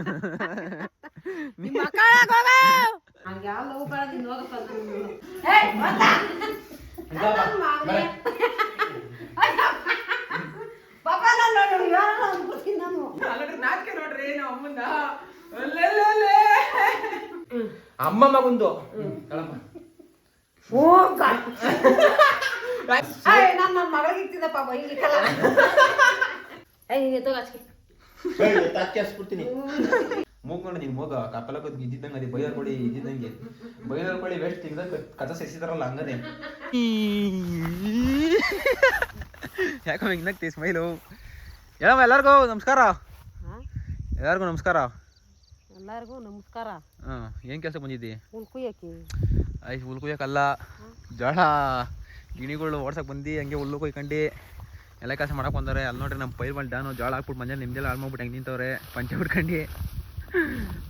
ಅಮ್ಮ ಮಗುಂದು. ಓ ಗಾಡ್. ಏಯ್, ನಾನ್ ನನ್ ಮಗಳಿಗೆ ಇಕ್ತಿದ್ದೆ ಪಾಪ ಹಿಂಗಿಕ್ಕಲ್ಲ. ಏಯ್, ನೀನ್ ಎತ್ತೋಗ್ ಆಚೆಗೆ. ಹಾಕ್ಬಿಡ್ತೀನಿ ಮೂಗ್ ನೋಡಿ ನೀನ್ ಮೂಗ ಕಪ್ಪಲಕ್ಕ ಇದ್ದಿದ್ದಂಗೆ ಅದೇ ಬೈಯರ್ ಕೊಡಿ ಇದ್ದಿದ್ದಂಗೆ ಬೈಯರ್ ಕೊಡಿ ವೇಸ್ಟ್ ತಿಂದ ಕಥ ಸೆಸಿದಾರಲ್ಲ ಹಂಗನೆ ಯಾಕೋ ಹಿಂಗ್ ನಗ್ತಿ ಸ್ಮೈಲು. ಹೇಳಮ್ಮ ಎಲ್ಲರಿಗೂ ನಮಸ್ಕಾರ? ಹಾ? ಎಲ್ಲರಿಗೂ ನಮಸ್ಕಾರ? ಎಲ್ಲರಿಗೂ ನಮಸ್ಕಾರ. ಹಾಂ ಏನು ಕೆಲಸ ಬಂದಿದ್ದಿ? ಹುಲ್ಕುಯ್ಯಕ್ಕೆ ಆಯ್ತು ಹುಲ್ ಕುಯ್ಯಕ್ಕಲ್ಲ ಜೋಳ ಗಿಣಿಗಳು ಓಡ್ಸಕ್ಕೆ ಬಂದು ಹಂಗೆ ಹುಲ್ಲು ಕೊಯ್ಕೊಂಡು. ಎಲ್ಲ ಕೆಲಸ ಮಾಡಕ್ ಬಂದವ್ರೆ. ಅಲ್ಲಿ ನೋಡ್ರಿ ನಮ್ಮ ಪೈರ್ ಬಂದು ಡಾನು ಜೋಳ ಹಾಕ್ಬಿಟ್ಟು ಮಂಜಾನೆ ನಿಮ್ದೆಲ್ಲ ಹಾಳು ಮಾಡ್ಬಿಟ್ಟು ಹೆಂಗೆ ನಿಂತವ್ರೆ. ಪಂಚೆ ಬಿಟ್ಕೊಂಡು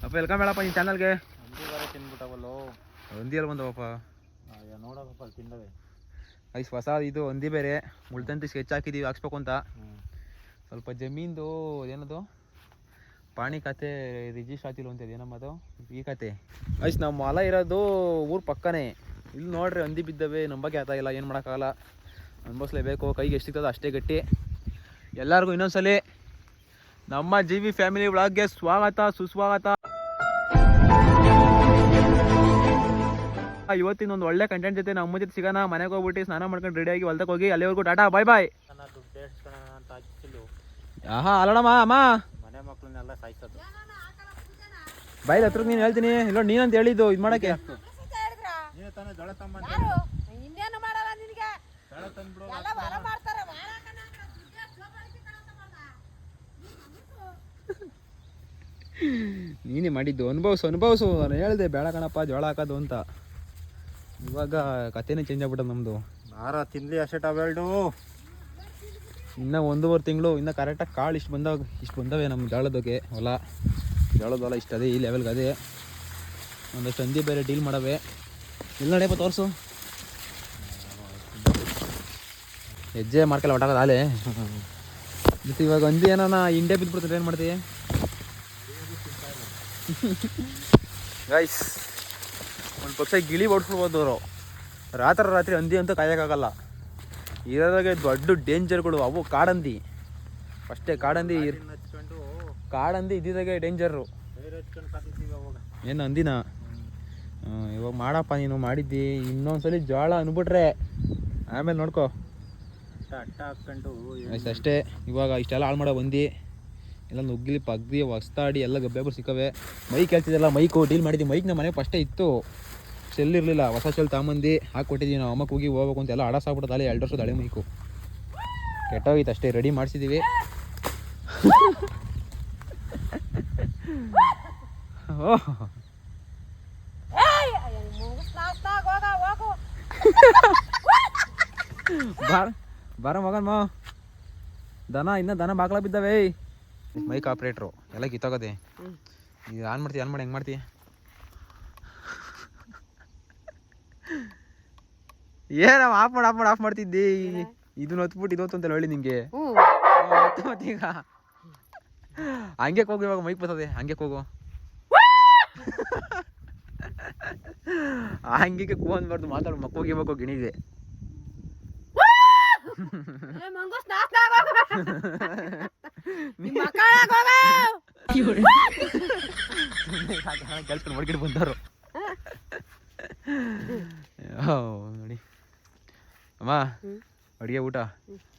ಅಪ್ಪ ವೆಲ್ಕಮ್ ಹೇಳಪ್ಪ ಈ ಚಾನಲ್ಗೆ ತಿನ್ಬಿಟ್ಟವಲ್ಲೋ ಒಂದಿಯಲ್ಲಿ ಬಂದವಪ್ಪ. ನೋಡಪ್ಪ ತಿಂದವೆ ಐಸ್ ಹೊಸ ಇದು, ಒಂದಿ ಬೇರೆ. ಮುಳ್ತಂತಿ ಸ್ಕೆಚ್ ಹಾಕಿದೀವಿ, ಹಾಕ್ಸ್ಬೇಕು ಅಂತ. ಸ್ವಲ್ಪ ಜಮೀನ್ದು ಏನದು? ಪಾಣಿ ಕತೆ ರಿಜಿಸ್ಟರ್ ಆಗ್ತಿಲ್ಲ ಅಂತ ಏನಮ್ಮ ಅದು? ಈ ಕತೆ. ಐಸ್ ನಮ್ಮ ಹೊಲ ಇರೋದು ಊರು ಪಕ್ಕನೇ. ಇಲ್ಲಿ ನೋಡ್ರಿ ಹಂದಿ ಬಿದ್ದವೆ ನಂಬಕ್ಕೆ ಇಲ್ಲ, ಏನು ಮಾಡೋಕ್ಕಾಗಲ್ಲ. ಅನ್ಭವಿಸ್ಲೇಬೇಕು ಕೈಗೆ ಎಷ್ಟು ಎಷ್ಟಿರ್ತದೆ ಅಷ್ಟೇ ಗಟ್ಟಿ. ಎಲ್ಲರಿಗೂ ಇನ್ನೊಂದ್ಸಲಿ ನಮ್ಮ ಜಿ ವಿ ಫ್ಯಾಮಿಲಿ ಒಳಗೆ ಸ್ವಾಗತ ಸುಸ್ವಾಗತ. ಇವತ್ತಿನ ಒಂದು ಒಳ್ಳೆ ಕಂಟೆಂಟ್ ಜೊತೆ ನಮ್ಮ ಜೊತೆ ಸಿಗೋಣ. ಮನೆಗೆ ಹೋಗ್ಬಿಟ್ಟು ಸ್ನಾನ ಮಾಡ್ಕೊಂಡು ರೆಡಿಯಾಗಿ ಹೊಲ್ದಕ್ಕೆ ಹೋಗಿ. ಅಲ್ಲಿವರೆಗೂ ಟಾಟಾ ಬಾಯ್ ಬಾಯ್ ಆಹಾ ಅಲ್ಲಡಮ್ಮ ಅಮ್ಮ. ಮನೆ ಮಕ್ಕಳನ್ನೆಲ್ಲ ಸಾಯ್ಸೋದು. ಬಾಯ್ ಹತ್ರ ನೀನು ಹೇಳ್ತೀನಿ. ಇಲ್ಲ ನೀನಂತ ಹೇಳಿದ್ದು ಇದು ಮಾಡಕ್ಕೆ ನೀನೇ ತಾನೇ ಜೋಳ ತಮ್ಮ ಇನ್ನೇನು ಮಾಡಲ್ಲ ನಿನಗೆ ಜೋಳ ತಂದ್ಬಿಡು ಎಲ್ಲ ಹೊರ ಮಾಡ್ತಾರೆ ಮಾಡಾಕ ನಾನು ಮಾಡಿದ್ದು ಅನುಭವಿಸು ಅನುಭವಿಸು ನಾನು ಹೇಳಿದೆ ಬೇಡ ಕಣಪ್ಪ ಜೋಳ ಹಾಕೋದು ಅಂತ. ಇವಾಗ ಕಥೆನೇ ಚೇಂಜ್ ಆಗ್ಬಿಟ್ಟದ ನಮ್ಮದು ನಾರ ತಿನ್ಲಿ ಅಷ್ಟೇ ಟಬೇಲ್ಡು ಇನ್ನೂ ಒಂದೂವರೆ ತಿಂಗಳು ಇನ್ನೂ ಕರೆಕ್ಟಾಗಿ ಕಾಳು ಇಷ್ಟು ಬಂದಾಗ ಇಷ್ಟು ಬಂದವೆ ನಮ್ಮ ಜೋಳದಕ್ಕೆ ಹೊಲ. ಜೋಳದ ಹೊಲ ಇಷ್ಟು ಅದೇ ಈ ಲೆವೆಲ್ಗೆ ಅದೇ ಒಂದಷ್ಟು ಹಂದಿ ಬೇರೆ ಡೀಲ್ ಮಾಡವೆ. ಇಲ್ಲ ನಡೆಯಪ್ಪ ತೋರಿಸು. ಹೆಜ್ಜೆ ಮಾಡ್ಕಲ್ಲ ಹೊಟ್ಟಾಗದ ಆಲೆ ಮತ್ತು ಇವಾಗ ಒಂದು ಏನಾನ ಇಂಡಿಯಾ ಬಿದ್ದುಬಿಡ್ತಾರೆ ಏನು ಮಾಡ್ತೀವಿ ಗೈಸ್ ಒಂದು ಪಕ್ಷ ಗಿಳಿ ಓಡಿಸ್ಬಿಡ್ಬೋದು ಅವರು ರಾತ್ರಿ ರಾತ್ರಿ ಹಂದಿ ಅಂತ ಕಾಯೋಕ್ಕಾಗಲ್ಲ ಇರೋದಾಗೆ ದೊಡ್ಡ ಡೇಂಜರ್ಗಳು ಅವು ಕಾಡಂದಿ. ಫಸ್ಟೇ ಕಾಡಂದಿ ಕಾಡಂದಿ ಇದ್ದಿದ್ದಾಗೆ ಡೇಂಜರು ಏನು ಅಂದಿನ ಇವಾಗ ಮಾಡಪ್ಪ ನೀನು ಮಾಡಿದ್ದಿ. ಇನ್ನೊಂದ್ಸಲಿ ಜೋಳ ಅನ್ಬಿಟ್ರೆ. ಆಮೇಲೆ ನೋಡ್ಕೋ. ಅಷ್ಟೇ. ಇವಾಗ ಇಷ್ಟೆಲ್ಲ ಹಾಳು ಮಾಡೋ ಬಂದು. ಎಲ್ಲ ನುಗ್ಗಿಲಿ ಪಗ್ದಿ ಹೊಸ್ತಾಡಿ ಎಲ್ಲ ಗಬ್ಬೆಗಳು ಸಿಕ್ಕವೆ. ಮೈಕ್ ಹೇಳ್ತಿದ್ದಲ್ಲ ಮೈಕು ಡೀಲ್ ಮಾಡಿದ್ವಿ. ಮೈಕ್ ನಮ್ಮ ಮನೆ ಫಸ್ಟೇ ಇತ್ತು. ಸೆಲ್ ಇರಲಿಲ್ಲ. ಹೊಸ ಸೆಲ್ ತಗೊಂಬಂದು ಹಾಕ್ಕೊಟ್ಟಿದ್ದೀವಿ ನಾವು. ಅಮ್ಮಕ್ಕೆ ಹೋಗಿ ಹೋಗ್ಬೇಕು ಅಂತ ಎಲ್ಲ ಆಡಸಾಗ್ಬಿಟ್ಟು ಅಲ್ಲೇ ಎರಡು ವರ್ಷದ ಹಳೆ ಮೈಕು. ಕೆಟ್ಟೋಗಿತ್ತು ಅಷ್ಟೇ. ರೆಡಿ ಮಾಡಿಸಿದ್ದೀವಿ ಓಹ್. ಬಾರ ಬಾರ ಮಗನ್ ಮಾ. ದನ ಇನ್ನ ದನ ಬಾಕ್ಲ ಬಿದ್ದಾವೆ. ಮೈಕ್ ಆಪ್ರೇಟ್ರು ಎಲ್ಲ ಕಿತ್ತೋಗದೆ. ಇದು ಆನ್ ಮಾಡ್ತೀಯ ಆನ್ ಮಾಡಿ ಹೆಂಗ್ ಮಾಡ್ತೀಯ? ಏನ ಆಫ್ ಮಾಡಿ ಆಫ್ ಮಾಡಿ ಆಫ್ ಮಾಡ್ತಿದ್ದಿ. ಇದನ್ನ ಹೊತ್ಬಿಟ್ಟು ಇದು ಅಂತ ಹೇಳಿ ನಿಂಗೆ. ಈಗ. ಹಂಗೆ ಹೋಗು ಇವಾಗ ಮೈಕ್ ಬರ್ತದೆ. ಹಂಗೆ ಹೋಗು. ಹಂಗೆ ಕೂ ಅನ್ಬಾರ್ದು ಮಾತಾಡು ಮಕ್ಕ ಹೋಗಿಬೇಕು ಗಿಣಿಗೆ ಏ, ಮಂಗೂಸ್ ನಾಸ್ತಾಗ್ ಹೋಗು. ನಿಮ್ಮ ಮಕ್ಕಳಾಗ್ ಹೋಗು. ಕೆಲ್ಸ್ಕೊಂಡು ಹೊಡ್ಕೊಂಡು ಬಂದವರು ನೋಡಿ ಅಮ್ಮ ಅಡಿಗೆ ಊಟ.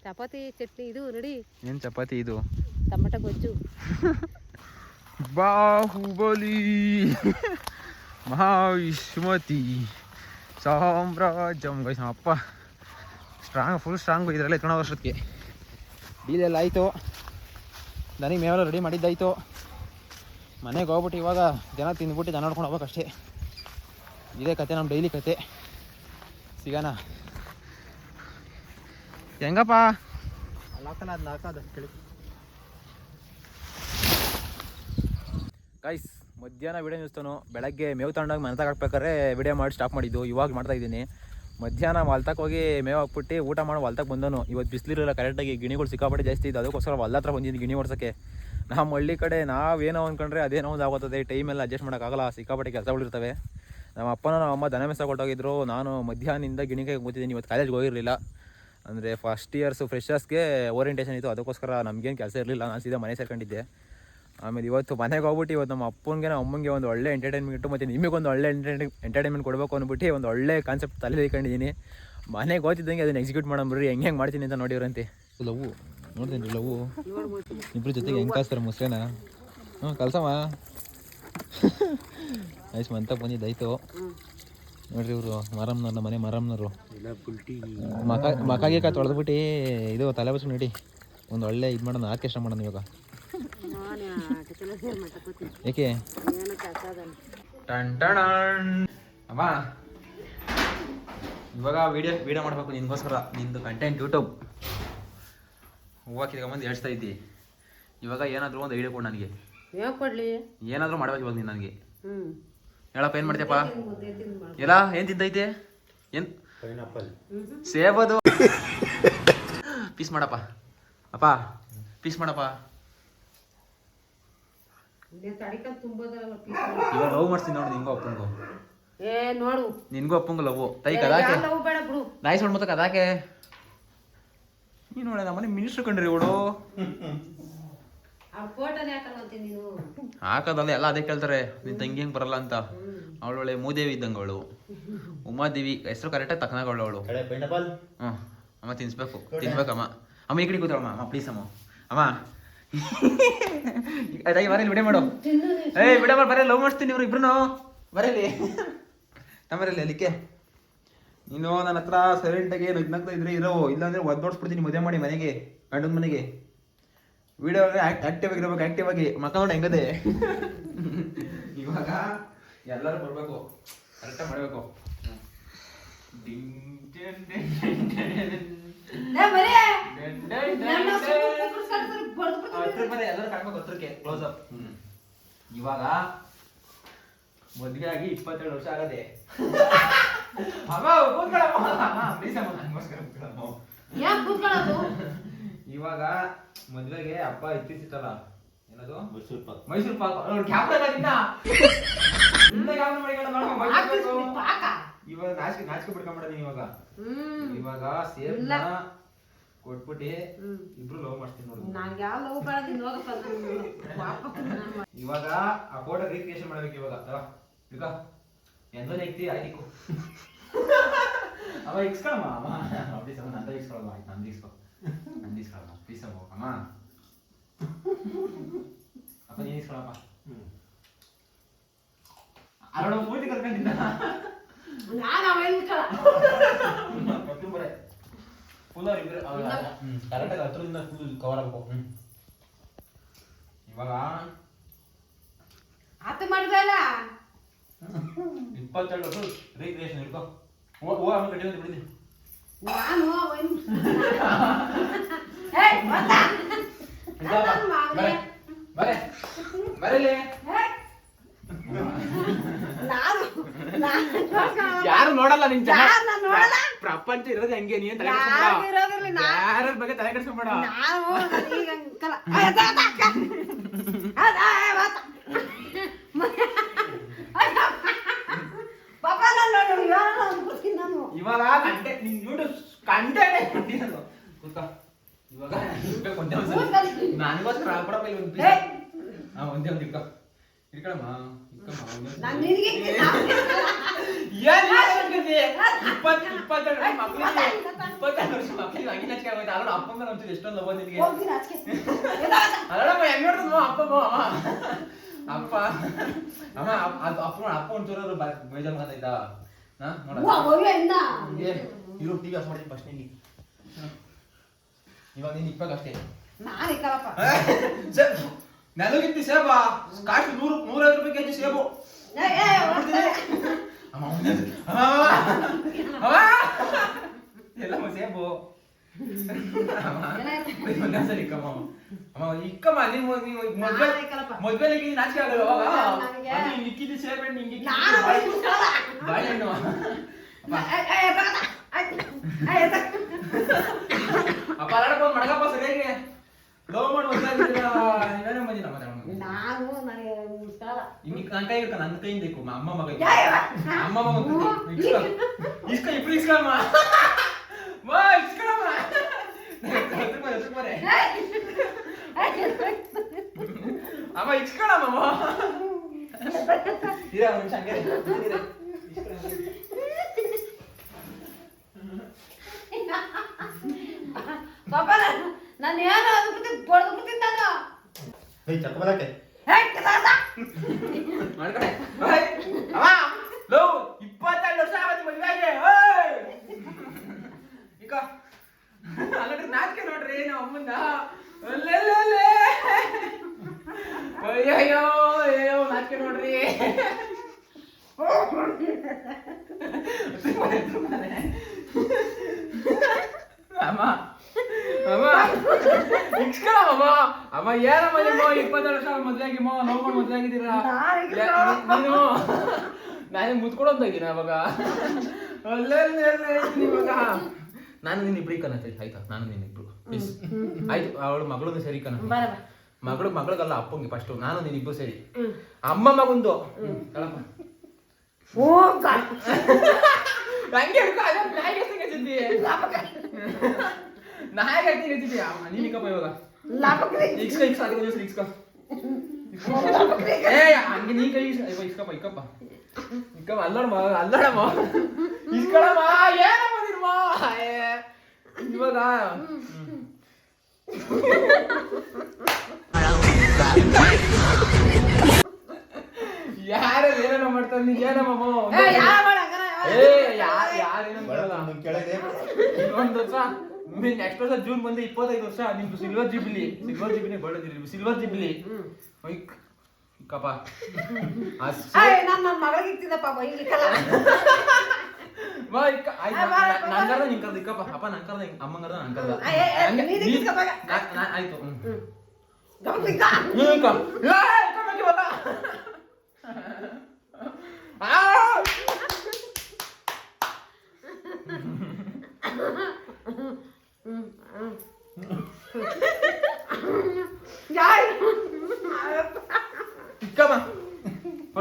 ಚಪಾತಿ ಚಟ್ನಿ ಇದು ನೋಡಿ ಏನು ಚಪಾತಿ ಇದು ಟೊಮಟೊ ಗೊಜ್ಜು ಬಾಹುಬಲಿ ಮಹಾವಿಷ್ಮತಿ ಸಾಮ್ರಾಜ್ಯಂ ಗೈಸ್ ಅಪ್ಪ ಸ್ಟ್ರಾಂಗ್ ಫುಲ್ ಸ್ಟ್ರಾಂಗ್ ಇದರಲ್ಲೇ ಎತ್ಕೊಂಡು ವರ್ಷಕ್ಕೆ. ಡೀಲ್ ಎಲ್ಲ ಆಯಿತು. ನನಗೆ ಮೇವೆಲ್ಲ ರೆಡಿ ಮಾಡಿದ್ದಾಯಿತು. ಮನೆಗೆ ಹೋಗ್ಬಿಟ್ಟು ಇವಾಗ ಜನ ತಿಂದ್ಬಿಟ್ಟು ಜನ ನೋಡ್ಕೊಂಡು ಹೋಗ್ಬೇಕಷ್ಟೇ. ಇದೇ ಕತೆ ನಮ್ಮ ಡೈಲಿ ಕತೆ. ಸಿಗೋಣ. ಹೆಂಗಪ್ಪ? ಅಲ್ಲಿ ಅದು ಕೇಳಿ. ಗೈಸ್ ಮಧ್ಯಾಹ್ನ ವಿಡಿಯೋ ನಿಲ್ಸ್ತಾನು ಬೆಳಗ್ಗೆ ಮೇವು ತಗೊಂಡಾಗ ಮನೆ ತಗೊಳ್ಬೇಕಾದ್ರೆ ವಿಡಿಯೋ ಮಾಡಿ ಸ್ಟಾಪ್ ಮಾಡಿದ್ದು. ಇವಾಗ ಮಾಡ್ತಾ ಇದ್ದೀನಿ. ಮಧ್ಯಾಹ್ನ ಹೊಲ್ತಕ್ಕೆ ಹೋಗಿ ಮೇವು ಹಾಕ್ಬಿಟ್ಟು ಊಟ ಮಾಡಿ ಹೊಲ್ತಕ್ಕೆ ಬಂದನು ಇವತ್ತು ಬಿಸಿಲಿರಲ್ಲ ಕರೆಕ್ಟಾಗಿ ಗಿಣಿಗಳು ಸಿಕ್ಕಾಪಟ್ಟೆ ಜಾಸ್ತಿ ಇದ್ದು ಅದಕ್ಕೋಸ್ಕರ ಹೊಲ ಹತ್ರ ಬಂದಿದ್ದೀನಿ ಗಿಣಿ ಓಡ್ಸೋಕ್ಕೆ. ನಮ್ಮ ಹಳ್ಳಿ ಕಡೆ ನಾವೇನೋ ಅಂದ್ಕೊಂಡ್ರೆ ಅದೇನೋ ಒಂದು ಟೈಮ್ ಟೈಮೆಲ್ಲ ಅಡ್ಜಸ್ಟ್ ಮಾಡೋಕ್ಕಾಗಲ್ಲ ಸಿಕ್ಕಾಪಟ್ಟೆ ಕೆಲಸಗಳಿರ್ತವೆ ನಮ್ಮ ಅಪ್ಪನ ನಮ್ಮ ಅಮ್ಮ ದನ ಮೆಸ ಕೊಟ್ಟೋಗಿದ್ರು ನಾನು ಮಧ್ಯಾಹ್ನದಿಂದ ಗಿಣಿಗೆ ಕೂತಿದ್ದೀನಿ, ಇವತ್ತು ಕಾಲೇಜ್ಗೆ ಹೋಗಿರಲಿಲ್ಲ. ಅಂದರೆ ಫಸ್ಟ್ ಇಯರ್ಸು ಫ್ರೆಶರ್ಸ್ಗೆ ಓರಿಯೆಂಟೇಷನ್ ಇತ್ತು, ಅದಕ್ಕೋಸ್ಕರ ನಮಗೇನು ಕೆಲಸ ಇರಲಿಲ್ಲ. ನಾನು ಸೀದಾ ಮನೆ ಸೇರ್ಕೊಂಡಿದ್ದೆ. ಆಮೇಲೆ ಇವತ್ತು ಮನೆಗೆ ಹೋಗ್ಬಿಟ್ಟು ಇವತ್ತು ನಮ್ಮ ಅಪ್ಪನಿಗೆ, ನಮ್ಮ ಒಂದು ಒಳ್ಳೆ ಎಂಟರ್ಟೈನ್ಮೆಂಟ್ ಮತ್ತು ನಿಮಗೊಂದು ಒಳ್ಳೆ ಎಂಟರ್ಟೈನ್ಮೆಂಟ್ ಕೊಡಬೇಕು ಅಂದ್ಬಿಟ್ಟು ಒಂದು ಒಳ್ಳೆ ಕಾನ್ಸೆಪ್ಟ್ ತಲೆ ಇಟ್ಕೊಂಡಿದ್ದೀನಿ ಮನೆಗೆ ಹೋಗ್ತಿದ್ದಂಗೆ ಅದನ್ನು ಎಕ್ಸಿಕ್ಯೂಟ್ ಮಾಡೋಣ ಹೆಂಗೆ ಹೆಂಗೆ ಮಾಡ್ತೀನಿ ಅಂತ ನೋಡಿವ್ರಂತೆ ಲವ್ ನೋಡ್ತೀನಿ ರೀ ಲವ್ ಇಬ್ಬರು ಜೊತೆಗೆ ಹೆಂಗೆ ಕಾಸ್ತಾರೆ ಮುಸ್ರೇನ? ಹ್ಞೂ ಕಲ್ಸಮ್ಮ ಐಸ್ ಮಂತ ಬಂದಿದ್ದಾಯ್ತು ನೋಡ್ರಿ ಇವರು ಮರಮ್ನವ್ರ ನಮ್ಮ ಮನೆ ಮಾರಮ್ಮನವರು. ಮಕ ಮಕಾಗೆ ಕಾ ತೊಳೆದ್ಬಿಟ್ಟು, ಇದು ತಲೆ ಬಸ್ ನೋಡಿ. ಒಂದು ಒಳ್ಳೆ ಇದು ಮಾಡೋಣ, ಆರ್ಕೆಸ್ಟ್ರಾ ಮಾಡೋಣ ಇವಾಗ. ಏಕೆ? ಟಣ. ಅಮ್ಮ. ಇವಾಗ ವಿಡಿಯೋ ವಿಡಿಯೋ ಮಾಡ್ಬೇಕು ನಿನ್ಗೋಸ್ಕರ. ನಿಂದು ಕಂಟೆಂಟ್ ಯೂಟ್ಯೂಬ್ ಹೂವಾಕಿದಾಗ ಬಂದು ಹೇಳ್ತಾ ಇದ್ದಿ. ಇವಾಗ ಏನಾದರೂ ಒಂದು ಐಡಿಯಾ ಕೊಡು ನನಗೆ. ಕೊಡ್ಲಿ? ಏನಾದರೂ ಮಾಡ್ಬೇಕು ಇವಾಗ ನೀನು ನನಗೆ. ಹ್ಮ್. ಹೇಳಪ್ಪ ಏನು ಮಾಡ್ತೀಯಪ್ಪ? ಎಲ್ಲ ಏನು ತಿಂತೈತೆ? ಏನು? ಪೈನಾಪಲ್. ಸೇಬದು ಪೀಸ್ ಮಾಡಪ್ಪ. ಅಪ್ಪ ಪೀಸ್ ಮಾಡಪ್ಪ. ಇವಾಗ ಲವ್ ಮಾಡ್ತೀನಿ ನೋಡಿ ನಿಂಗೂ ಅಪ್ಪಂಗು. ಏ ನೋಡು. ನಿನ್ಗೂ ಅಪ್ಪಂಗು ಲವ್ ತೈ ಕದಾಕೆ. ಯಾವ ಬೇಡ ಬಿಡು. ನಾಯಿ ಸೌಂಡ್ ಮತ್ತೆ ಕದಾಕೆ ನೀನು ನೋಡ ನಮ್ಮನೆ ಮಿನಿಸ್ಟ್ರು ಕಂಡ್ರಿ ಇವಳು. ಹಾಕದಲ್ಲ ಎಲ್ಲ ಅದೇ ಕೇಳ್ತಾರೆ. ನಿನ್ ತಂಗಿ ಹೆಂಗ್ ಬರಲ್ಲ ಅಂತ. ಅವಳೊಳೆ ಮೂದೇವಿ ಇದ್ದಂಗೆ ಅವಳು. ಉಮಾದೇವಿ ಹೆಸರು ಕರೆಕ್ಟಾಗಿ ತಕ್ಕನಾಗವಳು ಅವಳು. ಹ್ಮ್. ಹ್ಞೂ ಅಮ್ಮ ತಿನ್ಸ್ಬೇಕು. ತಿನ್ಬೇಕಮ್ಮ ಅಮ್ಮ ಈ ಕಡೆ ಕೂತಳಮ್ಮ ಅಮ್ಮ. ಪ್ಲೀಸ್ ಅಮ್ಮ. ಅಮ್ಮ. ಆಯ್ತಾ ಬರಲಿ ವಿಡಿಯೋ ಮಾಡು. ಏಯ್ ವಿಡಿಯೋ ಮಾಡಿ, ಬರೀ ಲವ್ ಮಾಡಿಸ್ತೀನಿ ಇವ್ರು ಇಬ್ರು ಬರೀಲಿ. ನಮ್ಮರಲ್ಲಿ ಅಲ್ಲಿಕ್ಕೆ. ನೀನು ನನ್ನ ಹತ್ರ ಸೈಲೆಂಟಾಗಿ ನಗ್ನಗ್ತಾ ಇದ್ರೆ ಇರೋ. ಇಲ್ಲಾಂದ್ರೆ ಒದ್ದೋಡ್ಸ್ಬಿಡ್ತೀನಿ ಮದುವೆ ಮಾಡಿ ಮನೆಗೆ, ಗಂಡನ ಮನೆಗೆ. ವಿಡಿಯೋ ಆಕ್ಟಿವ್ ಆಗಿರ್ಬೇಕು ಆಕ್ಟಿವ್ ಆಗಿ. ಮಕ್ಕ ನೋಡಿ ಹೆಂಗದೆ. ಇವಾಗ ಎಲ್ಲರೂ ಬರಬೇಕು. ಕರೆಕ್ಟಾಗಿ ಮಾಡಬೇಕು. ಇವಾಗ ಮದ್ವೆ ಆಗಿ ಇಪ್ಪತ್ತೇಳು ವರ್ಷ ಆಗದೆ. ಇವಾಗ ಮದ್ವೆಗೆ ಅಪ್ಪ ಇತ್ತಿತ್ತಲ್ಲ ಏನದು? ಮೈಸೂರು ಪಾಕ್. ಮೈಸೂರು ಪಾಕ್. ಅವ್ರು ಕ್ಯಾಮ್ರಾ ಮಾಡಿಕೊಂಡು ಇವಾಗ ನಾಚಿಕೆ ನಾಚಿಕೆ ಬಿಡ್ಕೊಂಬಿಡೋದು ಇವಾಗ. ಹ್ಮ್. ಇವಾಗ ಸೇಮ್ ಇಲ್ಲ. ಕೊಟ್ಬಿಟ್ಟು ಹ್ಮ್. ಇಬ್ರು ಲವ್ ಮಾಡ್ತೀನಿ ನೋಡಿ. ನಾನ್ ಯಾವ ಲವ್ ಬೇಡ ನೀನು ಹೋಗಪ್ಪ. ವಾಪಸ್ ನಾನು ಇವಾಗ ಆ ಫೋಟೋ ರೀಕ್ರಿಯೇಷನ್ ಮಾಡ್ಬೇಕು ಇವಾಗ. ಅಲ್ಲ ಈಗ? ಎಂದೋ ನೆಕ್ತಿ ಆಯ್ತು ಅವ ಇಕ್ಸ್ಕೊಳಮ್ಮ ಅಮ್ಮ ಪ್ಲೀಸ್ ಅಮ್ಮ ನಂದ ಇಕ್ಸ್ಕೊಳಮ್ಮ. ಆಯ್ತು ನಂದು ಇಸ್ಕೊ ನಂದು ಇಸ್ಕೊಳಮ್ಮ ಪ್ಲೀಸ್ ಅಮ್ಮ ಅಮ್ಮ. ಅಪ್ಪ ನೀನು ಇಸ್ಕೊಳಪ್ಪ ಅರಣ ಪೂರ್ತಿ ಕರ್ಕೊಂಡಿದ್ದ. ನಾನು ಅವೇನು ಕೊತ್ತಂಬರಿ. ಫುಲ್ ಇಬ್ರು ಕರೆಕ್ಟಾಗಿ ಹತ್ರದಿಂದ ಫುಲ್ ಕವರ್ ಆಗಬೇಕು. ಹ್ಮ್. ಇವಾಗ ಆತ ಮಾಡಿದಲ್ಲ ಇಪ್ಪತ್ತೆರಡು ವರ್ಷ ರೀಕ್ರಿಯೇಷನ್ ಇಟ್ಕೋ ಓ ಓ ಕಟ್ಟಿ ನಾನು. ಬರೇ. ಬರಲಿ. ಏಯ್. ನಾನು ಯಾರು ನೋಡಲ್ಲ ನಿನ್ ಜನ ನೋಡಲ್ಲ? ಪ್ರಪಂಚ ಇರೋದೇ ಹಂಗೆ ನೀನ್ ತಲೆ ಯಾರು ಕೆಡ್ಸ್ಕೊಂಬೇಡ. ಬಗ್ಗೆ ತಲೆ ಕೆಡಿಸ್ಕೊಂಬೇಡ ನಾನು ಈಗ ಅಂಕಲ ಅಯ್ಯ, ಅದ, ಅದ, ಅಕ್ಕ. ಅದ, ಅಯ್ಯ, ಬತ್ತ. ಅಯ್ಯ. ಪಾಪ ನಾನು ನೋಡು, ಯಾರನ್ನ ಅಂದ್ಬಿಡ್ತೀನಿ ನಾನು. ಇವಾಗ ಕಂಟೆ ನಿನ್ ನೋಡು ಕಂಟೆನೆ ಕೊಟ್ಟಿರೋದು ಕೂತ್ಕೋ ಇವಾಗ ಇರ್ಬೇಕು ಒಂದೇ ಒಂದ್ ಸಲ. ಕೂತ್ಕೊಳ್ಳಿ. ನನಗೋಸ್ಕರ ಕೊಡಪ್ಪ ಇಲ್ಲಿ ಒಂದು ಏಯ್. ಪೀಸ್ ಹಾ ಒಂದೇ ಒಂದು ಇಟ್ಕೋ ಇಟ್ಕೊಳಮ್ಮ ಇಟ್ಕೊಮ್ಮ ಒಂದೇ ಒಂದ್ ನಾನ್ ನಿನಗೆ ಏನ್ ಮಾಡ್ಕೊಂಡಿ? ಇಪ್ಪತ್ತು ಇಪ್ಪತ್ತೆರಡು ವರ್ಷ ಮಕ್ಳಿಗೆ ಇಪ್ಪತ್ತೆರಡು ವರ್ಷ ಮಕ್ಳಿಗೆ ಹಂಗೆ ನಾಚಿಕೆ ಆಗೋಯ್ತು ಅಲ್ಲ ಅಪ್ಪ ಮೇಲೆ ಒಂಚೂರು ಎಷ್ಟೊಂದು ಲವ್ ನಿನಗೆ ಹೋಗ್ತೀನಿ ಆಚೆಗೆ. ಎದ, ಎದ. ಅಲ್ಲಪ್ಪ ಹೆಂಗ್ ನೋಡ್ತದ ಅಪ್ಪ ಅಮ್ಮ ಅಪ್ಪ ಅಪ್ಪ. ಒಂಚೂರು ಬೇಜಾರ್ ಮಾತಾಯ್ತ. ಇರು ಟಿವಿ ಆಫ್ ಮಾಡಿ ಫಸ್ಟ್ ನಿಲ್ಲಿ ಇವಾಗ ನೀನು ಇಪ್ಪಾಗ ಅಷ್ಟೇ ನಾನ್ ಇಕ್ಕಲ್ಲಪ್ಪ. ನನಗಿಂತ ಸೇಬ ಕಾಶಿ ನೂರು ನೂರೈವತ್ತು ರೂಪಾಯಿ ಕೆಜಿ ಸೇಬು. ಎಲ್ಲಮ್ಮ ಸೇಬು? ಇಕ್ಕಮ್ಮ. ಮದ್ವೆ ನಾನ್ ಇಕ್ಕಲ್ಲಪ್ಪ. ಮದ್ವೆಲಿಗೆ ನಾಚಿಕೆ ಆಗಲ್ಲ ಅವಾಗ ಹಿಂಗ್ ಸೇಬೆ ಹಣ್ಣು ಹಿಂಗ್ ಇಕ್ಕಿದ್ದು ನಾನು ಬಾಳೆ- ಇಕ್ಕಲ್ಲ. ಬಾಳೆಹಣ್ಣು ಏಯ್, ಏಯ್, ಎದ, ಎದ. ಆಯ್ತು. ಏಯ್, ಎದ. ಅಪ್ಪ ಅಲ್ಲಪ್ಪ ಮಡಗಪ್ಪ ಸರಿಯಾಗಿ ಲವ್ ಮಾಡಿ ಹೊಸ ನೀವೇನೋ ಬಂದಿ ನನ್ನ ಕೈಯಿಂದ ಇಕ್ಕು ಅಮ್ಮ ಮಗ ಇಕ್ಕು. ಅಮ್ಮ ಮಗ ಒಂದು ಇಸ್ಕ ಇಸ್ಕ ಇಬ್ರು ಇಸ್ಕಳಮ್ಮ ಬರೆ. ಅಮ್ಮ ಇಸ್ಕಳಮ್ಮ ಇರ ಒಂದು ನಿಮಿಷ ಹಂಗೆ ಇರು. ಇರು. ಪಾಪ ನಾನು ಏನು ಅದ್ಬಿಟ್ಟು ಬಡ್ದು ಬಿಡ್ತೀನಿ ನಾನು ಏಯ್ ಚಕ್ಬರಕ್ಕೆ ಹೇ, ಕಿಸಾಸ. ಮಾಡ್ಕೊಡೆ. ಓಯ್, ಅಮ್ಮ ಲೋ ಇಪ್ಪತ್ತೆರಡು ವರ್ಷ ಆಗತ್ತೆ ಮದುವೆಗೆ ಓಯ್ ಈಗ ಅಲ್ಲಡ್ರಿ ನಾಚಿಕೆ ನೋಡ್ರಿ ನಮ್ಮ ಅಮ್ಮಂದ ಅಲ್ಲೆಲ್ಲೆಲ್ಲೆ. ಅಯ್ಯಯ್ಯೋ ಅಯ್ಯೋ ನಾಚಿಕೆ ನೋಡ್ರಿ ಅಮ್ಮ ಅಮ್ಮ. ಇಕ್ಸ್ಕೊಳಮ್ಮ ಅಮ್ಮ. ಏನಮ್ಮ ನಿಮ್ಮ ಇಪ್ಪತ್ತೆರಡು ವರ್ಷ ಮದ್ವೆಯಾಗಿ ಮೋ ನೋಡ್ಕೊಂಡು ಮದ್ವೆಯಾಗಿದ್ದೀರಾ? ನಾನ್ ನೀನು ಮುತ್ಕೊಡೋಂತ ಅವಾಗ ಅಲ್ಲೇ ಇವಾಗ. ನಾನು ನಿನ್ನ ಇಬ್ರಿಗೆ ಕನತೆ ಆಯ್ತಾ? ನಾನು ನಿನ್ನ ಇಬ್ರು. ಪ್ಲೀಸ್ ಆಯ್ತು ಅವಳು ಮಗಳನ್ನ ಸರಿ ಬಾ. ಮಗಳು ಮಗಳಿಗಲ್ಲ ಅಪ್ಪಂಗೆ ಫಸ್ಟ್ ನಾನು ನಿನ್ನ ಇಬ್ರು ಸೇರಿ. ಅಮ್ಮ ಮಗುಂದು. ಹೇಳಮ್ಮ. ಓ. ಹಂಗೆ ನಾಯಿಗೆ ಎಷ್ಟ್ ಕಚ್ಚಿದ್ದಿ? ಅಮ್ಮ, ನೀನ್ ಇಕ್ಕಪ್ಪ ಇವಾಗ. ಲಾಪಕ್ರಿ. ಇಕ್ಸ್ಕೊ ಇಕ್ಸ್ಕೊ ಅದ್ರ ಜೊತೆ ಇಕ್ಸ್ಕೊ ಏ ಹಂಗೆ ನೀ ಕೈ ಇವ ಇಸ್ಕಪ್ಪ ಇಕ್ಕಪ್ಪ ಇಕ್ಕಪ್ಪ ಅಲ್ಲಾಡಮ್ಮ ಅಲ್ಲಾಡಮ್ಮ. ಇಸ್ಕೊಳಮ್ಮ ಏನಮ್ಮ ನಿರ್ಮ ಏ, ಇವಾಗ. ಯಾರು ಏನೇನೋ ಮಾಡ್ತಾರೆ ನೀ ಏನಮ್ಮ? ಏ ಯಾರು ಯಾರು? ಏನೋ ಮಾಡಲ್ಲ? ಕೆಳಗೆ ಇನ್ನೊಂದು ವರ್ಷ ನೆಕ್ಸ್ಟ್ ವರ್ಷ ಜೂನ್ ಬಂದು ಇಪ್ಪತ್ತೈದು ವರ್ಷ ನಿಮ್ದು ಸಿಲ್ವರ್ ಜಿಬ್ಲಿ ಸಿಲ್ವರ್ ಜಿಬ್ಲಿ ಬಳ್ಳದಿರಿ ಸಿಲ್ವರ್ ಜಿಬ್ಲಿ ಕಪ್ಪ ಕಪ. ನನ್ನ ನನ್ ಮಗಳಿಗೆ ಇಕ್ತಿದ್ದಪ್ಪ ಹಿಂಗ್ ಇಕ್ಕಲ್ಲ. ನಂಗರ್ದ ನಿಂಗ್ ಕರ್ದ ಇಕ್ಕಪ್ಪ. ಅಪ್ಪ ನಂಗ್ ಕರ್ದ ಕರ್ದ ಹಂಗೆ. ನಾ- ನಾ- ಆಯ್ತು ಹ್ಮ್. ಗಮನ ಇಕ್ಕ. ನೀನ್ ಇಕ್ಕ. ಏ, ಇಕ್ಕಮ್ಮ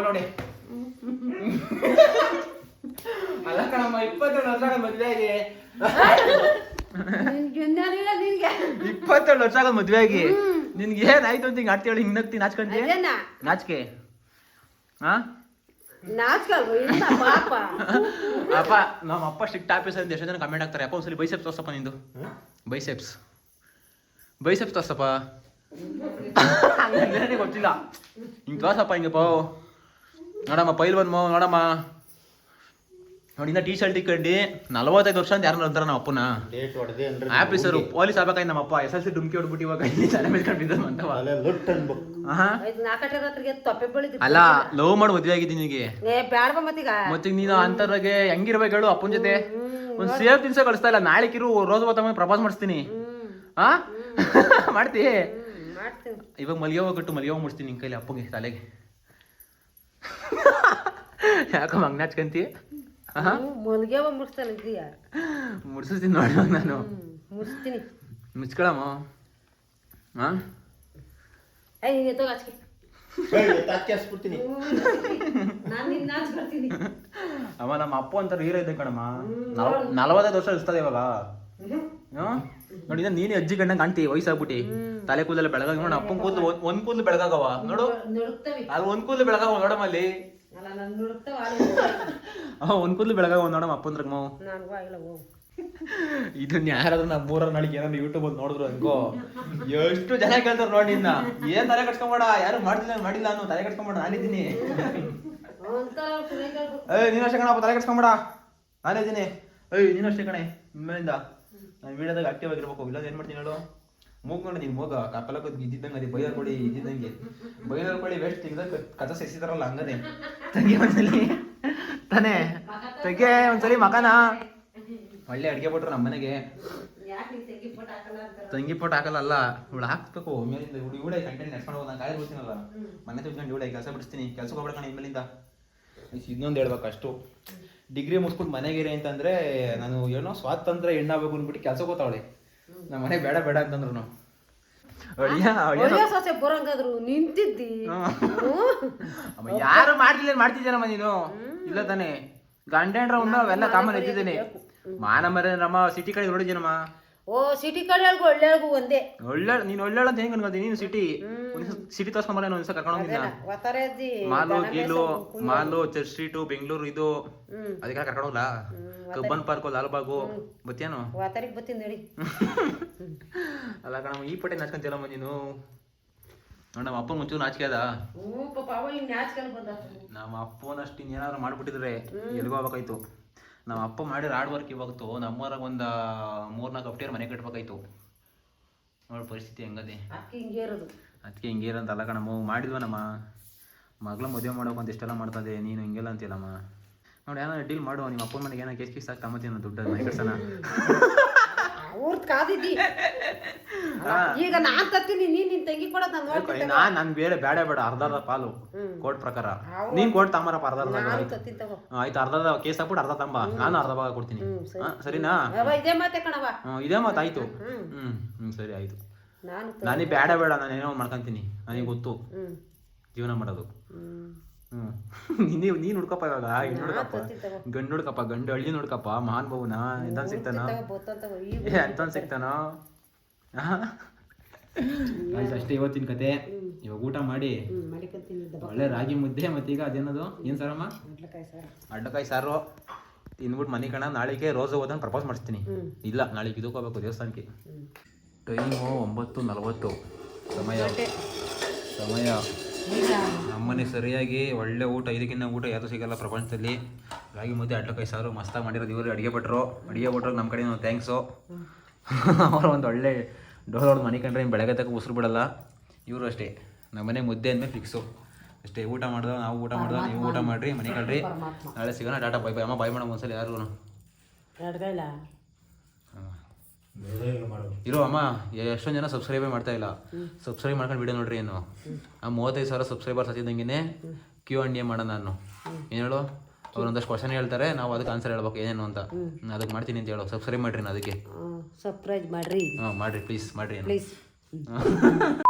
ನೋಡಿ. ಅಲ್ಲ ಕಣಮ್ಮ ಇಪ್ಪತ್ತೆರಡು ವರ್ಷ ಆಗದ್ ಮದ್ವೆ ಆಗಿ. ಇಪ್ಪತ್ತೆರಡು ವರ್ಷ ಆಗದ್ ಮದ್ವೆ ಆಗಿ. ನಿನ್ಗೆ ಏನಾಯ್ತು ಅಂತ ಹಿಂಗ್ ಆಡ್ತೇಳಿ ಹಿಂಗ್ ನಗ್ತಿ ನಾಚ್ಕೊಂತೀಯ ನಾಚ್ಕೆ. ಹಾ ಅಪ್ಪ ನಮ್ಮ ಅಪ್ಪ ಸ್ಟ್ರಿಕ್ಟ್ ಆಫೀಸ್ ಅಂತ ಎಷ್ಟೋ ಜನ ಕಮೆಂಟ್ ಆಗ್ತಾರೆ ಅಪ್ಪ ಒಂದ್ಸಲಿ ಬೈಸೆಪ್ಸ್ ತೋರ್ಸಪ್ಪ ನಿಂದು. ಬೈಸೆಪ್ಸ್ ಬೈಸೆಪ್ಸ್ ತೋರ್ಸಪ್ಪ. ಹಂಗಂದ್ರೆ ಗೊತ್ತಿಲ್ಲ. ಹಿಂಗ್ ತೋರ್ಸಪ್ಪ ಹಿಂಗೆ ಪೋ ನೋಡಮ್ಮ ಪೈಲ್ ಬಂದ್ ಮೋ ನೋಡಮ್ಮ. ನೋಡಿನ ಟೀ ಶರ್ಟ್ ಇಕ್ಕಂಡು ನಲವತ್ತೈದು ವರ್ಷ ಅಂತ ಯಾರು ಅಂತಾರ ನಮ್ಮ ಅಪ್ಪನ. ಆಫೀಸರು ಪೊಲೀಸ್ ಆಗ್ಬೇಕಾಗಿ ನಮ್ಮ ಅಪ್ಪ ಎಸ್ ಎಲ್ ಸಿ ಡುಮ್ಕಿ ಹೊಡ್ಬಿಟ್ಟು ಇವಾಗ ಇಲ್ಲಿ ತಲೆ ಮೇಲ್ಕೊಂಡು ಬಿದ್ದನು ಅಂತವ ಅಲ್ಲೇ ಲವ್ ಮಾಡಿ ಮದ್ವೆ ಆಗಿದ್ದೀನಿ ನಿನಗೆ. ಏ ಬ್ಯಾಡ್ಬ ಮತ್ತೀಗ? ಮತ್ತೆ ನೀನು ಅಂತರ್ಗೆ ಹೆಂಗಿರ್ಬೇಕು ಹೇಳು ಅಪ್ಪನ ಜೊತೆ. ಒಂದ್ ಸೇಫ್ ತಿನ್ಸ ಕಳಿಸ್ತಾ ಇಲ್ಲ. ನಾಳೆ ಕಿರು ರೋಸ್ ಬತ್ತ ಪ್ರಪೋಸ್ ಮಾಡಿಸ್ತೀನಿ. ಆ? ಹಾ ಮಾಡ್ತಿ? ಮಾಡ್ತೀನಿ ಇವಾಗ ಮಲ್ಗೆ ಹೋಗ್ಬಿಟ್ಟು ಮಲ್ಗೆ ಹೋಗಿ ಮುಡ್ಸ್ತೀನಿ ನಿನ್ ಕೈಲಿ ಅಪ್ಪಗೆ ತಲೆಗೆ. ಯಾಕ ಹಂಗೆ ನಾಚ್ಕಂತಿ ಆಹಾ. ಮಲ್ಗೆ ಮುಡ್ಸ್ತಾನೆ ಇದೀಯ ಮುಡ್ಸಿಸ್ತೀನಿ ನೋಡಿ ನಾನು. ಮುಡ್ಸ್ತೀನಿ ಮುಚ್ಕೊಳಮ್ಮ. ಹಾ ಏಯ್ ನೀನ್ ಎತ್ತೋಗ ಅಮ್ಮ ನಮ್ಮ ಅಪ್ಪ ಅಂತಾರೆ ಹೀರೋ ಇದ್ದೆ ಕಣಮ್ಮ. ನಲ್- ನಲವತ್ತೈದು ವರ್ಷ ಇರ್ತದೆ ಇವಾಗ. ಹ್ಮ್? ನೋಡಿ ನೀನೇ ಅಜ್ಜಿ ಗಂಡ ಕಾಣ್ತಿ ವಯಸ್ಸಾಗ್ಬಿಟ್ಟಿ. ತಲೆ ಕೂದಲ ಬೆಳಗಾಗ ನೋಡ ಅಪ್ಪನ ಕೂದಲು ಒಂದ್- ಕೂದಲು ಬೆಳಗಾಗವ ನೋಡು. ಅಲ್ಲಿ ಒಂದ್ ಕೂದಲು ಬೆಳಗಾವ ನೋಡಮ್ಮ ಅಲ್ಲಿ. ಒಂದ್ ಕೂದಲು ಬೆಳಗಾವ ನೋಡಮ್ಮ ಅಪ್ಪಂದ್ರ ಮಾವು ಇದನ್ನ ಯಾರಾದ್ರೂ ನಮ್ಮ ಮೂರ ನಾಳಿಗೆ ಏನಾದ್ರು ಯೂಟ್ಯೂಬ್ ಅಲ್ಲಿ ನೋಡಿದ್ರು ಅನ್ಕೋ. ಎಷ್ಟು ಜನ ಕೇಳ್ತಾರೆ ನೋಡಿ ಇನ್ನ. ಏನ್ ತಲೆ ಕಟ್ಕೊಂಬೇಡ ಯಾರು ಮಾಡ್ತಿಲ್ಲ ಮಾಡಿಲ್ಲ ಅನ್ನೋ ತಲೆ ಕಟ್ಕೊಂಬೇಡ ನಾನಿದ್ದೀನಿ. ಏ ನೀನು ಅಷ್ಟೇ ಕಣಪ್ಪ ತಲೆ ಕಟ್ಕೊಂಬೇಡ ನಾನಿದ್ದೀನಿ ಏಯ್ ನೀನು ಅಷ್ಟೇ ಕಣೆ ಇನ್ಮೇಲಿಂದ ನಾನು ವೀಡಿಯೋದಾಗ ಆಕ್ಟಿವ್ ಆಗಿರ್ಬೇಕು. ಇಲ್ಲ ಏನ್ ಮಾಡ್ತೀನಿ ಹೇಳು? ಮೂಗ್ ನೋಡಿ ನೀನು ಮೂಗ ಕಪ್ಪಲಕ್ಕ ಇದ್ದಿದ್ದಂಗೆ ಅದೇ ಬೈಯರ್ ಕೊಡಿ ಇದ್ದಿದ್ದಂಗೆ ಬೈಯರ್ ಕೊಡಿ ವೇಸ್ಟ್ ತೆಗ್ದ ಕಥ ಸೆಸಿದಾರಲ್ಲ ಹಂಗದೆ. ತಂಗಿ ಒಂದ್ಸಲಿ. ತಾನೇ. ತೆಗೆ ಒಂದ್ಸಲಿ ಮಕನ ಒಳ್ಳೆ ಅಡ್ಗೆ ಬಿಟ್ರು ನಮ್ಮ ಮನೆಗೆ. ತಂಗಿ ಪೋಟ್ ಹಾಕಲ್ಲ ಇವಳು ಹಾಕ್ಬೇಕು. ಮೇಲಿಂದ ಇವಳು ಇವಳೆ ಕಂಟೆಂಟ್ ನೆಡ್ಸ್ಕೊಂಡು ಹೋಗಿ ನಾನು ಕಾಯಿ ಬಿಡ್ತೀನಲ್ಲ. ಮನೆ ತಿಳ್ಕೊಂಡು ಇವಳೆ ಕೆಲಸ ಬಿಡಿಸ್ತೀನಿ. ಕೆಲಸ ಹೋಗ್ಬೇಡ ಕಣ ಇನ್ಮೇಲಿಂದ. ಇನ್ನೊಂದು ಹೇಳ್ಬೇಕು ಅಷ್ಟು. ಡಿಗ್ರಿ ಮುಗಿಸ್ಕೊಂಡು ಮನೆಗಿರಿ ಅಂತಂದ್ರೆ ನಾನು ಏನೋ ಸ್ವಾತಂತ್ರ್ಯ ಹೆಣ್ಣಾಗಬೇಕು ಅಂದ್ಬಿಟ್ಟು ಕೆಲಸ ಗೊತ್ತಾವಳಿ ನಮ್ಮ ಮನೆ ಬೇಡ ಬೇಡ ಅಂತಂದ್ರು ಸೊಸೆ ಬರಂಗಾದ್ರು ನಿಂತಿದ್ದಿ. ಅಮ್ಮ, ಯಾರು ಮಾಡ್ತಿಲ್ಲ ಮಾಡ್ತಿದ್ದೇನಮ್ಮ ನೀನು? ಇಲ್ಲ ತಾನೆ. ಗಂಡ ಒಂದು ಅವೆಲ್ಲ ಕಾಮನ್ ಎತ್ತಿದ್ದೇನೆ ಮಾನ ಮರ್ಯಾದಮ್ಮ ಸಿಟಿ ಕಡೆ ನೋಡಿದ್ದೀನಮ್ಮ ಓ ಸಿಟಿ ಕಳ್ಯಾಳ್ಗು ಒಳ್ಳೆಗೂ ಒಂದೇ. ಒಳ್ಳೆ ನೀನು ಒಳ್ಳೆ ಅಂತ ಹೆಂಗ್ ಅನ್ಕೋತೀನಿ ನೀನು ಸಿಟಿ ಸಿಟಿ ತೋರ್ಸ್ಕೊಂಬರ ಒಂದ್ಸಲ ಕರ್ಕೊಂಡು ಒತ್ತಾರೆ ಅಜ್ಜಿ ಮಾಲು ಗೀಲು ಮಾಲು ಚರ್ಚ್ ಸ್ಟ್ರೀಟು ಬೆಂಗಳೂರು ಇದು. ಅದಕ್ಕೆ ಕರ್ಕೊಂಡು ಹೋಗ್ಲಾ? ಕಬ್ಬನ್ ಪಾರ್ಕ್ ಲಾಲ್ಬಾಗು ಬತ್ತೇನು ವಾತಾರಿಗೆ ಬತ್ತೀನಿ ನೋಡಿ. ಅಲ್ಲ ಕಣಮ್ಮ ಈ ಪಟ್ಟೆ ನಾಚ್ಕೊಂತಿಲ್ಲಮ್ಮ ನೀನು? ನೋಡ ನಮ್ಮ ಅಪ್ಪನ ಮುಂಚೂರು ನಾಚಿಕೆ ಅದ? ನಮ್ಮ ಅಪ್ಪನಷ್ಟು ಇನ್ನೇನಾದ್ರು ಮಾಡ್ಬಿಟ್ಟಿದ್ರೆ ಎಲ್ಗೋ ಹೋಗ್ಬೇಕಾಯ್ತು ನಮ್ಮ ಅಪ್ಪ ಮಾಡಿರೋ ಹಾರ್ಡ್ ವರ್ಕ್ ಇವಾಗತ್ತು ನಮ್ಮೂರಾಗ ಒಂದು ಮೂರ್ನಾಲ್ಕು ಅಪ್ಟಿಯರ್ ಮನೆ ಕಟ್ಬೇಕಾಯ್ತು. ನೋಡಿ ಪರಿಸ್ಥಿತಿ ಹೆಂಗದೆ. ಅದಕ್ಕೆ ಹಿಂಗೆ ಇರೋದು. ಅಲ್ಲ ಕಣಮ್ಮ ಮಾಡಿದ್ವ ನಮ್ಮ ಮಗಳ ಮದುವೆ ಮಾಡೋಕೆ ಅಂತ ಇಷ್ಟೆಲ್ಲ ಮಾಡ್ತದೆ ನೀನು ಹಿಂಗೆಲ್ಲ ಅಂತಿಲ್ಲಮ್ಮ ನೋಡಿ ಏನಾದ್ರು ಡೀಲ್ ಮಾಡುವ ನಿಮ್ಮ ಅಪ್ಪನ ಮನೆಗೆ ಏನೋ ಕೇಸ್ ಕೇಸ್ ತಗೊಂಬತ್ತೀನಿ ದುಡ್ಡು ಮನೆ ಕಟ್ಸೋಣ. ಅವ್ರದ್ ಕಾದಿದ್ದಿ. ಈಗ ನಾನ್ ತತ್ತೀನಿ ನೀನ್ ನಿನ್ ತಂಗಿ ಕೊಡೋದ್ ನಾನ್ ನೋಡ್ತೀನಿ ನಾನ್ ನನ್ ಬೇರೆ ಬೇಡ ಬೇಡ ಅರ್ಧ ಅರ್ಧ ಪಾಲು ಕೋರ್ಟ್ ಪ್ರಕಾರ. ನೀನ್ ಕೋರ್ಟ್ ತಗೊಂಬರಪ್ಪ ಅರ್ಧ ಆಯ್ತು. ತತ್ತೀನಿ ತಗೋ. ಆಯ್ತು ಅರ್ಧ ಅರ್ಧ ಕೇಸ್ ಹಾಕ್ಬಿಟ್ಟು ಅರ್ಧ ತಂಬ. ನಾನು ಅರ್ಧ ಭಾಗ ಕೊಡ್ತೀನಿ. ಸರಿನಾ? ಇದೇ ಮಾತೆ ಕಣವ ಹ್ಮ್, ಇದೇ ಮಾತು ಆಯ್ತು. ಹ್ಮ್. ಹ್ಮ್ ಸರಿ ಆಯ್ತು. ನಾನು ಬೇಡ ಬೇಡ ನಾನು ಏನೋ ಮಾಡ್ಕೊಂತೀನಿ. ನನಗೆ ಗೊತ್ತು. ಜೀವನ ಮಾಡೋದು. ನೀನು ನೀನ್ ಹುಡ್ಕಪ್ಪ ಇವಾಗ ಹೆಣ್ಣು ಹುಡ್ಕಪ್ಪ ನೋಡ್ಕಪ್ಪ. ತಗೋ. ಗಂಡು ಹುಡ್ಕಪ್ಪ ಗಂಡು ಹಳ್ಳಿ ನೋಡ್ಕಪ್ಪ ಮಹಾನ್ ಭವನ ಎಂತ ಸಿಗ್ತಾನ? ಎಂತ ಸಿಗ್ತಾನ? ಅಷ್ಟೇ ಇವತ್ತಿನ ಕತೆ. ಇವಾಗ ಊಟ ಮಾಡಿ. ಒಳ್ಳೆ ರಾಗಿ ಮುದ್ದೆ ಮತ್ತೆ ಈಗ ಅದೇನದು? ಏನ್ ಸರಮ್ಮ ಅಡ್ಡಕಾಯಿ ಸಾರು. ತಿನ್ಬಿಟ್ಟು ಮನೆ ಕಣ ನಾಳೆಗೆ ರೋಸ್ ಹೋದಂಗೆ ಪ್ರಪೋಸ್ ಮಾಡಿಸ್ತೀನಿ. ಇಲ್ಲ ನಾಳೆಗೆ ಇದಕ್ಕೆ ಹೋಗ್ಬೇಕು ದೇವಸ್ಥಾನಕ್ಕೆ ಟೈಮು ಒಂಬತ್ತು ನಲವತ್ತು. ಸಮಯ. ಸಮಯ. ನಮ್ಮನೆ ಸರಿಯಾಗಿ ಒಳ್ಳೆ ಊಟ ಇದಕ್ಕಿಂತ ಊಟ ಯಾವುದು ಸಿಗಲ್ಲ ಪ್ರಪಂಚದಲ್ಲಿ. ರಾಗಿ ಮುದ್ದೆ ಅಡ್ಲಕಾಯಿ ಸಾರು ಮಸ್ತಾಗಿ ಮಾಡಿರೋದು ಇವರು ಅಡುಗೆ ಭಟ್ರು. ಅಡುಗೆ ಭಟ್ರಿಗೆ ನಮ್ಮ ಕಡೆ ಥ್ಯಾಂಕ್ಸು ಅವರು ಒಂದು ಒಳ್ಳೆ ಡೋರ್ ಅವ್ರ ಮನೆ ಕಂಡ್ರೆ ಬೆಳಗ್ಗೆ ತಕ್ಕ ಉಸಿರು ಬಿಡಲ್ಲ. ಇವರು ಅಷ್ಟೇ. ನಮ್ಮನೆ ಮುದ್ದೆ ಅಂದಮೇಲೆ ಫಿಕ್ಸು ಅಷ್ಟೇ ಊಟ ಮಾಡಿದ್ರೆ ನಾವು ಊಟ ಮಾಡಿದ್ರೆ ನೀವು ಊಟ ಮಾಡಿರಿ ಮನೆ ಕಂಡ್ರಿ ನಾಳೆ ಸಿಗೋಣ ಟಾಟಾ ಬೈ ಬೈ ಅಮ್ಮ ಬಾಯ್ ಮೇಡಮ್ ಒಂದ್ಸಲ ಯಾರು ಇರೋ ಅಮ್ಮ ಎಷ್ಟೊಂದು ಜನ ಸಬ್ಸ್ಕ್ರೈಬೇ ಮಾಡ್ತಾ ಇಲ್ಲ. ಸಬ್ಸ್ಕ್ರೈಬ್ ಮಾಡ್ಕೊಂಡು ವಿಡಿಯೋ ನೋಡ್ರಿ ಏನು ಆ ಮೂವತ್ತೈದು ಸಾವಿರ ಸಬ್ಸ್ಕ್ರೈಬರ್ಸ್ ಹತ್ತಿದಂಗೆ ಕ್ಯೂ ಅಂಡ್ ಎ ಮಾಡೋಣ ನಾನು. ಏನು ಹೇಳು? ಅವ್ರು ಒಂದಷ್ಟು ಕ್ವಶನ್ ಹೇಳ್ತಾರೆ ನಾವು ಅದಕ್ಕೆ ಆನ್ಸರ್ ಹೇಳ್ಬೇಕು ಏನೇನು ಅಂತ. ಅದಕ್ಕೆ ಮಾಡ್ತೀನಿ ಅಂತ ಹೇಳು. ಸಬ್ಸ್ಕ್ರೈಬ್ ಮಾಡ್ರಿ ನಾನು ಅದಕ್ಕೆ. ಸರ್ಪ್ರೈಸ್ ಮಾಡ್ರಿ. ಹಾಂ ಮಾಡ್ರಿ ಪ್ಲೀಸ್ ಮಾಡ್ರಿ ಪ್ಲೀಸ್